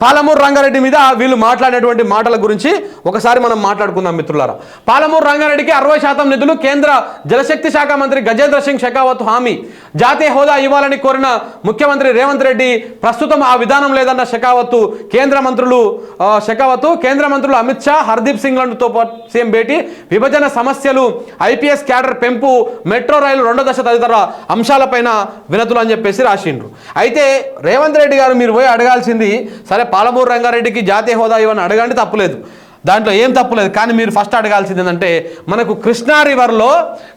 పాలమూరు రంగారెడ్డి మీద వీళ్ళు మాట్లాడినటువంటి మాటల గురించి ఒకసారి మనం మాట్లాడుకుందాం మిత్రులారా. పాలమూరు రంగారెడ్డికి అరవై శాతం నిధులు కేంద్ర జలశక్తి శాఖ మంత్రి గజేంద్ర సింగ్ షెకావత్ హామీ. జాతీయ హోదా ఇవ్వాలని కోరిన ముఖ్యమంత్రి రేవంత్ రెడ్డి ప్రస్తుతం ఆ విధానం లేదన్న షెకావత్ కేంద్ర మంత్రులు షెకావత్ కేంద్ర మంత్రులు అమిత్ షా హర్దీప్ సింగ్తో పాటు సీఎం భేటీ విభజన సమస్యలు ఐపీఎస్ క్యాడర్ పెంపు మెట్రో రైలు రెండో దశ తదితర అంశాలపైన వినతులు అని చెప్పేసి రాసిండ్రు. అయితే రేవంత్ రెడ్డి గారు మీరు పోయి అడగాల్సింది సరే పాలమూరు రంగారెడ్డికి జాతీయ హోదా ఇవ్వని అడగండి తప్పులేదు. దాంట్లో ఏం తప్పులేదు. కానీ మీరు ఫస్ట్ అడగాల్సింది ఏంటంటే మనకు కృష్ణా రివర్లో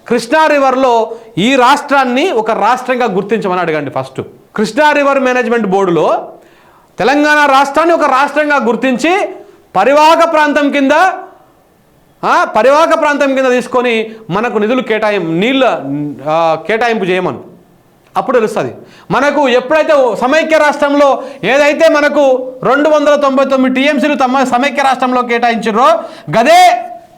కృష్ణా రివర్లో ఈ రాష్ట్రాన్ని ఒక రాష్ట్రంగా గుర్తించమని అడగండి ఫస్ట్. కృష్ణా రివర్ మేనేజ్మెంట్ బోర్డులో తెలంగాణ రాష్ట్రాన్ని ఒక రాష్ట్రంగా గుర్తించి పరివాహక ప్రాంతం కింద పరివాహక ప్రాంతం కింద తీసుకొని మనకు నిధులు కేటాయి నీళ్ళ కేటాయింపు చేయమని. అప్పుడు తెలుస్తుంది. మనకు ఎప్పుడైతే సమైక్య రాష్ట్రంలో ఏదైతే మనకు రెండు వందల తొంభై తొమ్మిది టీఎంసీలు తమ సమైక్య రాష్ట్రంలో కేటాయించారో గదే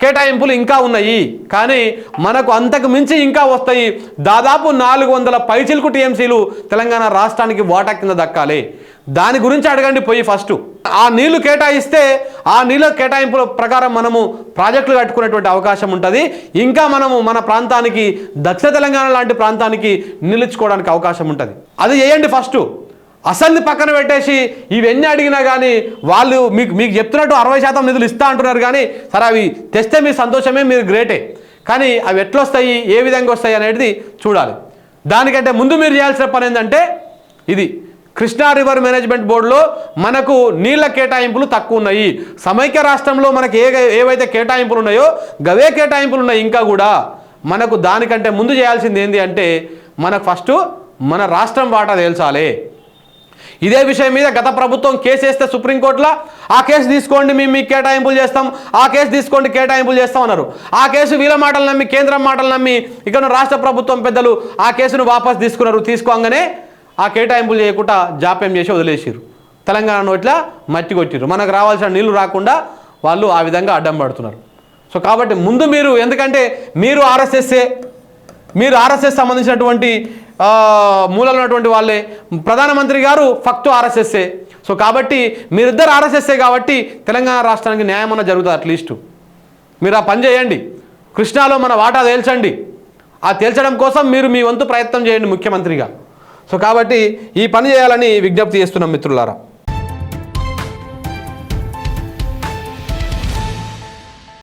కేటాయింపులు ఇంకా ఉన్నాయి. కానీ మనకు అంతకు మించి ఇంకా వస్తాయి. దాదాపు నాలుగు వందల పైచిలకు టీఎంసీలు తెలంగాణ రాష్ట్రానికి వాటా కింద దక్కాలి. దాని గురించి అడగండి పోయి ఫస్ట్. ఆ నీళ్ళు కేటాయిస్తే ఆ నీళ్ళ కేటాయింపుల ప్రకారం మనము ప్రాజెక్టులు కట్టుకునేటువంటి అవకాశం ఉంటుంది. ఇంకా మనము మన ప్రాంతానికి దక్షిణ తెలంగాణ లాంటి ప్రాంతానికి నిలుచుకోవడానికి అవకాశం ఉంటుంది. అది చేయండి ఫస్ట్. అసలు పక్కన పెట్టేసి ఇవన్నీ అడిగినా కానీ వాళ్ళు మీకు మీకు చెప్తున్నట్టు అరవై శాతం నిధులు ఇస్తా అంటున్నారు కానీ సరే అవి తెస్తే మీ సంతోషమే మీరు గ్రేటే. కానీ అవి ఎట్లా వస్తాయి ఏ విధంగా వస్తాయి అనేది చూడాలి. దానికంటే ముందు మీరు చేయాల్సిన పని ఏంటంటే ఇది. కృష్ణా రివర్ మేనేజ్మెంట్ బోర్డులో మనకు నీళ్ళ కేటాయింపులు తక్కువ ఉన్నాయి సమైక్య రాష్ట్రంలో మనకి ఏ ఏవైతే కేటాయింపులు ఉన్నాయో గవే కేటాయింపులు ఉన్నాయి ఇంకా కూడా. మనకు దానికంటే ముందు చేయాల్సింది ఏంటి అంటే మనకు ఫస్ట్ మన రాష్ట్రం వాటా తేల్చాలి. ఇదే విషయం మీద గత ప్రభుత్వం కేసు వేస్తే సుప్రీంకోర్టులో ఆ కేసు తీసుకోండి మేము మీకు కేటాయింపులు చేస్తాం ఆ కేసు తీసుకోండి కేటాయింపులు చేస్తాం అన్నారు. ఆ కేసు వీళ్ళ మాటలు నమ్మి కేంద్రం మాటలు నమ్మి ఇక్కడ రాష్ట్ర ప్రభుత్వం పెద్దలు ఆ కేసును వాపస్ తీసుకున్నారు తీసుకోగానే ఆ కేటాయింపులు చేయకుండా జాప్యం చేసి వదిలేసారు తెలంగాణ నోట్ల మట్టి కొట్టిరు మనకు రావాల్సిన నీళ్ళు రాకుండా వాళ్ళు ఆ విధంగా అడ్డం పడుతున్నారు. సో కాబట్టి ముందు మీరు ఎందుకంటే మీరు ఆర్ఎస్ఎస్ఏ మీరు ఆర్ఎస్ఎస్ సంబంధించినటువంటి మూలలో ఉన్నటువంటి వాళ్ళే. ప్రధానమంత్రి గారు ఫక్తు ఆర్ఎస్ఎస్ఏ. సో కాబట్టి మీరిద్దరు ఆర్ఎస్ఎస్ఏ కాబట్టి తెలంగాణ రాష్ట్రానికి న్యాయం అన్న జరుగుతుంది అట్లీస్ట్ మీరు ఆ పని చేయండి. కృష్ణాలో మన వాటా తేల్చండి. ఆ తేల్చడం కోసం మీరు మీ వంతు ప్రయత్నం చేయండి ముఖ్యమంత్రిగా. సో కాబట్టి ఈ పని చేయాలని విజ్ఞప్తి చేస్తున్నాం మిత్రులారా.